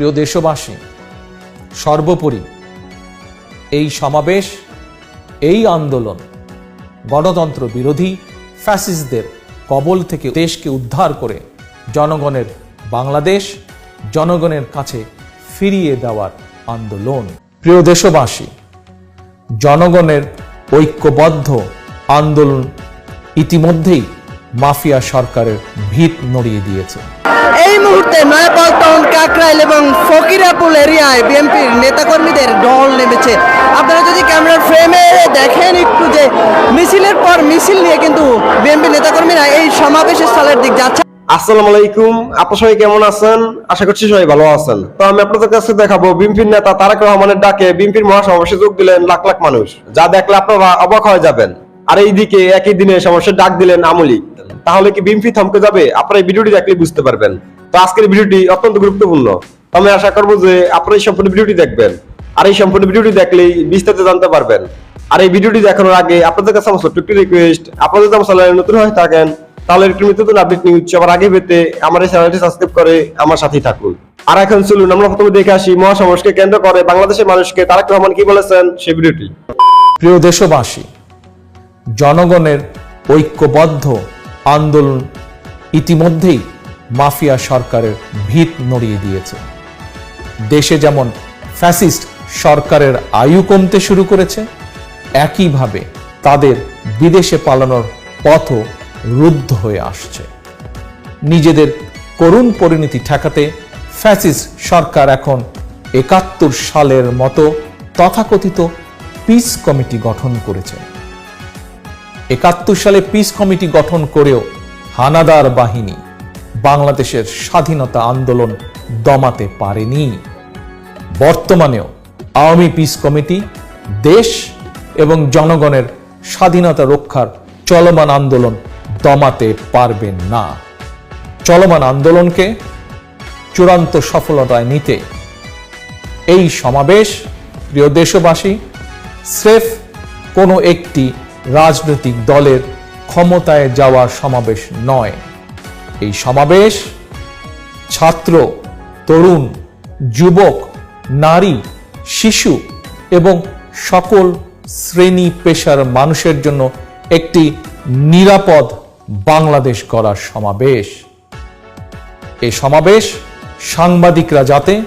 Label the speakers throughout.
Speaker 1: প্রিয় দেশবাসী, সর্বোপরি এই সমাবেশ, এই আন্দোলন গণতন্ত্র বিরোধী ফ্যাসিস্টদের কবল থেকে দেশকে উদ্ধার করে জনগণের বাংলাদেশ, জনগণের কাছে ফিরিয়ে দেওয়ার আন্দোলন। প্রিয় দেশবাসী, জনগণের ঐক্যবদ্ধ আন্দোলন ইতিমধ্যেই মাফিয়া সরকারের ভিত নড়িয়ে দিয়েছে।
Speaker 2: এই মুহূর্তে নয়াপল্টন, কাকরাইল এবং ফকিরাপুল এরিয়ায় বিএনপির নেতাকর্মীদের ঢল নেমেছে। আপনারা যদি ক্যামেরার ফ্রেমে দেখেন একটু যে মিছিলের পর মিছিল নিয়ে কিন্তু বিএনপি নেতাকর্মীরা এই সমাবেশের স্থলের দিক যাচ্ছে।
Speaker 3: আসসালামু আলাইকুম। আপনার সবাই কেমন আছেন? আশা করছি সবাই ভালো আছেন। তো আমি আপনাদের কাছে দেখাবো বিএনপির নেতা তারেক রহমানের ডাকে বিএনপির মহাসমাবেশে যোগ দিলেন লাখ লাখ মানুষ। যা দেখলে আপনারা অবাক হয়ে যাবেন। আর এইদিকে একই দিনে সমাবেশে ডাক দিলেন আমলি। তাহলে কি বিএনপি থমকে যাবে? আপনারা এই ভিডিওটি দেখলে বুঝতে পারবেন। তো আজকের ভিডিওটি অত্যন্ত গুরুত্বপূর্ণ। আমি আশা করব যে আপনারা এই সম্পূর্ণ ভিডিওটি দেখবেন। আর এই সম্পূর্ণ ভিডিওটি দেখলেই বিস্তারিত জানতে পারবেন। আর এই ভিডিওটি দেখানোর আগে আপনাদের কাছে আমার ছোট্ট একটি রিকোয়েস্ট আপনাদের যদি আমার চ্যানেলে নতুন হয়ে থাকেন, তাহলে একটু নতুন আপডেট নিউজ সবার আগে পেতে আমার এই চ্যানেলটি সাবস্ক্রাইব করে আমার সাথেই থাকুন। আর এখন চলুন, আমরা প্রথমে দেখে আসি মহাসমাবেশকে কেন্দ্র করে বাংলাদেশের মানুষকে। তারেক রহমান কি বলেছেন সেই ভিডিওটি।
Speaker 1: প্রিয় দেশবাসী জনগণের ঐক্যবদ্ধ আন্দোলন ইতিমধ্যেই মাফিয়া সরকারের ভিত নড়িয়ে দিয়েছে। দেশে যেমন ফ্যাসিস্ট সরকারের আয়ু কমতে শুরু করেছে, একইভাবে তাদের বিদেশে পালানোর পথও রুদ্ধ হয়ে আসছে। নিজেদের করুণ পরিণতি ঠেকাতে ফ্যাসিস্ট সরকার এখন একাত্তর সালের মতো তথাকথিত পিস কমিটি গঠন করেছে। একাত্তর সালে পিস কমিটি গঠন করেও হানাদার বাহিনী বাংলাদেশের স্বাধীনতা আন্দোলন দমাতে পারেনি। বর্তমানেও আওয়ামী পিস কমিটি দেশ এবং জনগণের স্বাধীনতা রক্ষার চলমান আন্দোলন দমাতে পারবেন না। চলমান আন্দোলনকে চূড়ান্ত সফলতায় নিতে এই সমাবেশ, প্রিয় দেশবাসী, স্রেফ কোনো একটি রাজনৈতিক দলের ক্ষমতায় যাওয়ার সমাবেশ নয়। এই সমাবেশ ছাত্র, তরুণ, যুবক, নারী, শিশু এবং সকল শ্রেণি পেশার মানুষের জন্য একটি নিরাপদ বাংলাদেশ গড়ার সমাবেশ। এই সমাবেশ সাংবাদিকরা যাতে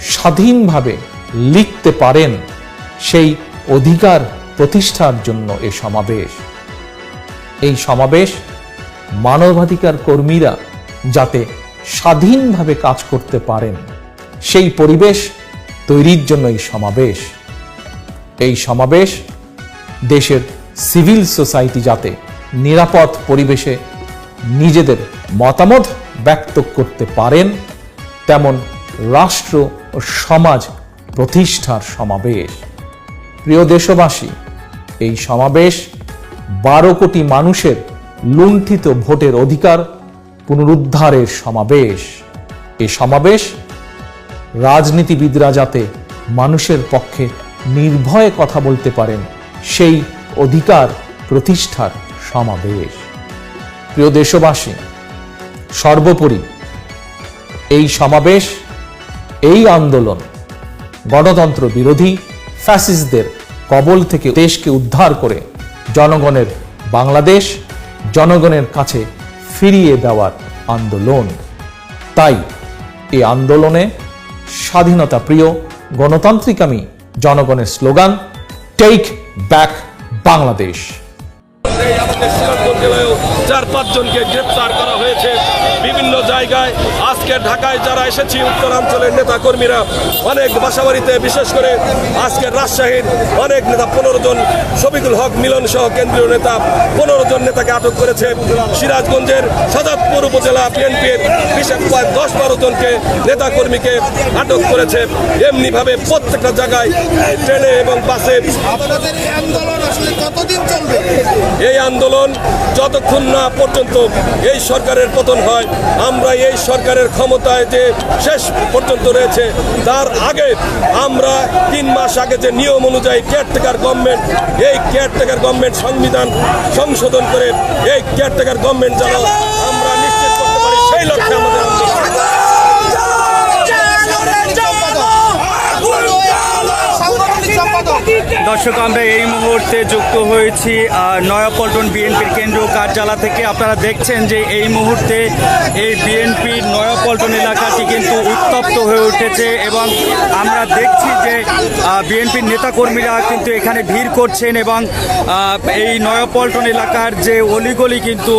Speaker 1: স্বাধীনভাবে লিখতে পারেন, সেই অধিকার প্রতিষ্ঠার জন্য এ সমাবেশ। এই সমাবেশ মানবাধিকার কর্মীরা যাতে স্বাধীনভাবে কাজ করতে পারেন, সেই পরিবেশ তৈরির জন্য এই সমাবেশ। এই সমাবেশ দেশের সিভিল সোসাইটি যাতে নিরাপদ পরিবেশে নিজেদের মতামত ব্যক্ত করতে পারেন, তেমন রাষ্ট্র ও সমাজ প্রতিষ্ঠার সমাবেশ। প্রিয় দেশবাসী এই সমাবেশ বারো কোটি মানুষের লুণ্ঠিত ভোটের অধিকার পুনরুদ্ধারের সমাবেশ। এই সমাবেশ রাজনীতিবিদরা যাতে মানুষের পক্ষে নির্ভয়ে কথা বলতে পারেন, সেই অধিকার প্রতিষ্ঠার সমাবেশ। প্রিয় দেশবাসী, সর্বোপরি এই সমাবেশ, এই আন্দোলন গণতন্ত্র বিরোধী, ফ্যাসিস্টদের কবল থেকে দেশকে উদ্ধার করে জনগণের বাংলাদেশ, জনগণের কাছে ফিরিয়ে দেওয়ার আন্দোলন। তাই এই আন্দোলনে স্বাধীনতা প্রিয় গণতান্ত্রিকামী জনগণের স্লোগান টেক ব্যাক বাংলাদেশ
Speaker 4: চার পাঁচজনকে গ্রেপ্তার করা হয়েছে। বিভিন্ন জায়গায় আজকে ঢাকায় যারা এসেছি উত্তরাঞ্চলের নেতা কর্মীরা অনেক বাসাবাড়িতে বিশেষ করে আজকে রাজশাহীর অনেক নেতা পনেরো জন শফিকুল হক মিলন সহ কেন্দ্রীয় নেতা পনেরো জন নেতাকে আটক করেছে সিরাজগঞ্জের সাজাদপুর উপজেলা বিএনপির বিশেষ প্রায় দশ বারো জনকে নেতা কর্মীকে আটক করেছে। এমনিভাবে প্রত্যেকটা জায়গায় ট্রেনে এবং বাসে
Speaker 5: এই আন্দোলন
Speaker 4: যতক্ষণ না পর্যন্ত এই সরকারের পতন হয় আমরা এই সরকারের ক্ষমতায় যে শেষ পর্যন্ত রয়েছে, তার আগে আমরা তিন মাস আগে যে নিয়ম অনুযায়ী কেয়ারটেকার গভর্নমেন্ট এই কেয়ারটেকার গভর্নমেন্ট সংবিধান সংশোধন করে এই কেয়ারটেকার গভর্নমেন্ট যেন আমরা নিশ্চিত করতে পারি, সেই লক্ষ্যে
Speaker 6: দর্শক, আমরা এই মুহূর্তে যুক্ত হয়েছি নয়াপল্টন বিএনপির কেন্দ্রীয় কার্যালয় থেকে। আপনারা দেখছেন যে এই মুহূর্তে এই বিএনপির নয়াপল্টন এলাকাটি কিন্তু উত্তপ্ত হয়ে উঠেছে এবং আমরা দেখছি যে বিএনপির নেতাকর্মীরা কিন্তু এখানে ভিড় করছেন এবং এই নয়াপল্টন এলাকার যে অলিগলি কিন্তু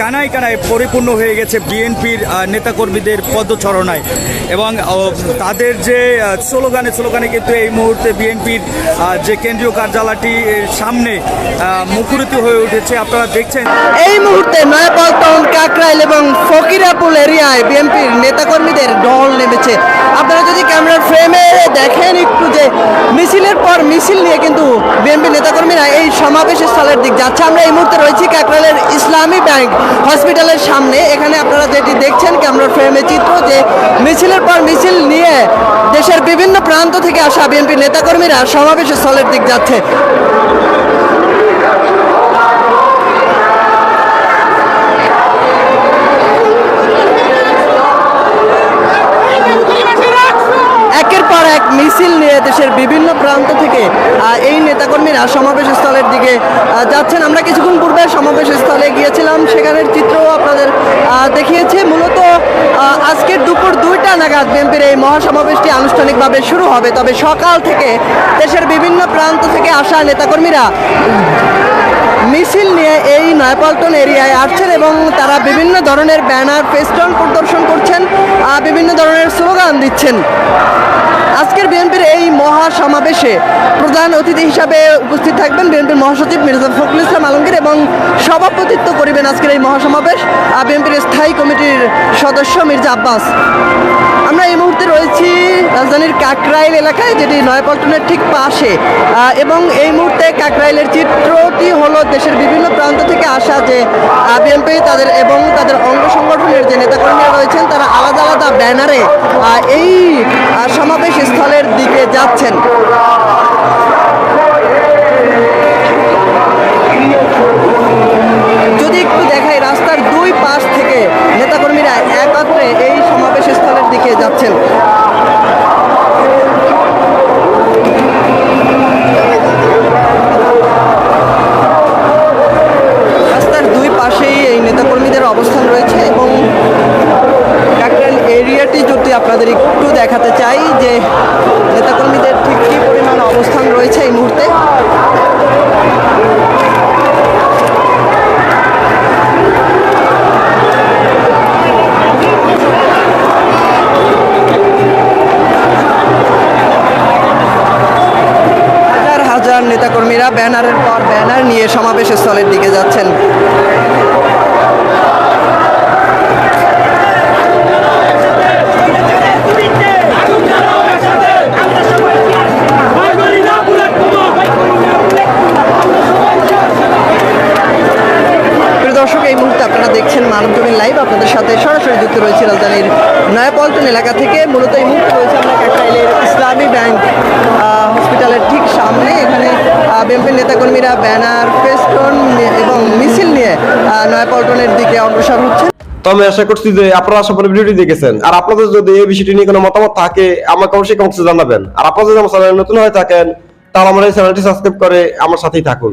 Speaker 6: কানায় কানায় পরিপূর্ণ হয়ে গেছে বিএনপির নেতাকর্মীদের পদচারণায় এবং তাদের যে স্লোগানে স্লোগানে কিন্তু এই মুহূর্তে বিএনপির যে কেন্দ্রীয় কার্যালয়টি সামনে মুখরিত হয়ে উঠেছে, আপনারা দেখছেন।
Speaker 2: এই মুহূর্তে নয়াপল্টন, কাকরাইল এবং ফকিরাপুল এরিয়ায় বিএনপির নেতাকর্মীদের ঢল নেমেছে। আপনারা যদি ক্যামেরার ফ্রেমে দেখেন একটু যে মিছিলের পর মিছিল নিয়ে কিন্তু বিএনপি নেতাকর্মীরা এই সমাবেশ স্থলের দিক যাচ্ছে। আমরা এই মুহূর্তে রয়েছি কাকরাইলের ইসলামী ব্যাংক হসপিটালের সামনে। এখানে আপনারা যেটি দেখছেন ক্যামেরার ফ্রেমে চিত্র যে মিছিলের পর মিছিল নিয়ে দেশের বিভিন্ন প্রান্ত থেকে আসা বিএনপি নেতাকর্মীরা সমাবেশ স্থলের দিক যাচ্ছে। একের পর এক মিছিল নিয়ে দেশের বিভিন্ন প্রান্ত থেকে এই নেতাকর্মীরা সমাবেশ স্থলের দিকে যাচ্ছেন। আমরা কিছুক্ষণ পূর্বে সমাবেশ স্থলে গিয়েছিলাম। সেখানের চিত্রও আপনাদের দেখিয়েছে। মূলত আজকের দুপুর দুইটা নাগাদ বিএনপির এই মহাসমাবেশটি আনুষ্ঠানিকভাবে শুরু হবে। তবে সকাল থেকে দেশের বিভিন্ন প্রান্ত থেকে আসা নেতাকর্মীরা মিছিল নিয়ে এই নয়পাল্টন এরিয়ায় আসছেন এবং তারা বিভিন্ন ধরনের ব্যানার, ফেস্টন প্রদর্শন করছেন বিভিন্ন ধরনের স্লোগান দিচ্ছেন। আজকের বিএনপির এই মহা সমাবেশে প্রধান অতিথি হিসাবে উপস্থিত থাকবেন বিএনপির মহাসচিব মির্জা ফখরুল ইসলাম আলমগীর এবং সভাপতিত্ব করিবেন আজকের এই মহাসমাবেশ বিএনপির স্থায়ী কমিটির সদস্য মির্জা আব্বাস। আমরা এই মুহূর্তে রয়েছি রাজধানীর কাকরাইল এলাকায়, যেটি নয়াপল্টনের ঠিক পাশে। এবং এই মুহূর্তে কাকরাইলের চিত্রটি হলো দেশের বিভিন্ন প্রান্ত থেকে আসা যে বিএনপি তাদের এবং তাদের অঙ্গ সংগঠনের যে নেতাকর্মীরা রয়েছেন, তারা আলাদা আলাদা ব্যানারে এই দিকে যাচ্ছেন। যদি একটু দেখাই, রাস্তার দুই পাশ থেকে নেতাকর্মীরা একত্রে এই সমাবেশ স্থলের দিকে যাচ্ছেন। রয়েছে হাজার নেতাকর্মীরা ব্যানারের পর ব্যানার নিয়ে সমাবেশ স্থলের দিকে যাচ্ছেন। দেখছেন মানবজমিন লাইভ আপনাদের সাথে সরাসরি যুক্ত রয়েছে রাজধানীর নয়াপল্টন এলাকা থেকে। মূলত এই মুহূর্তে রয়েছে আমরা কাকরাইলের ইসলামী ব্যাংক হসপিটালের ঠিক সামনে। এখানে বিএনপির নেতাকর্মীরা ব্যানার, ফেস্টন এবং মিছিল নিয়ে নয়াপল্টনের দিকে অগ্রসর হচ্ছে
Speaker 3: তো আমি আশা করছি যে আপনারা সম্পূর্ণ ভিডিওটি দেখেছেন। আর আপনাদের যদি এই বিষয়টি নিয়ে কোনো মতামত থাকে, আমাকে অবশ্যই কমেন্টসে জানাবেন। আর আপনারা যদি আমার চ্যানেলে নতুন হয়ে থাকেন, তাহলে আমার এই চ্যানেলটি সাবস্ক্রাইব করে আমার সাথেই থাকুন।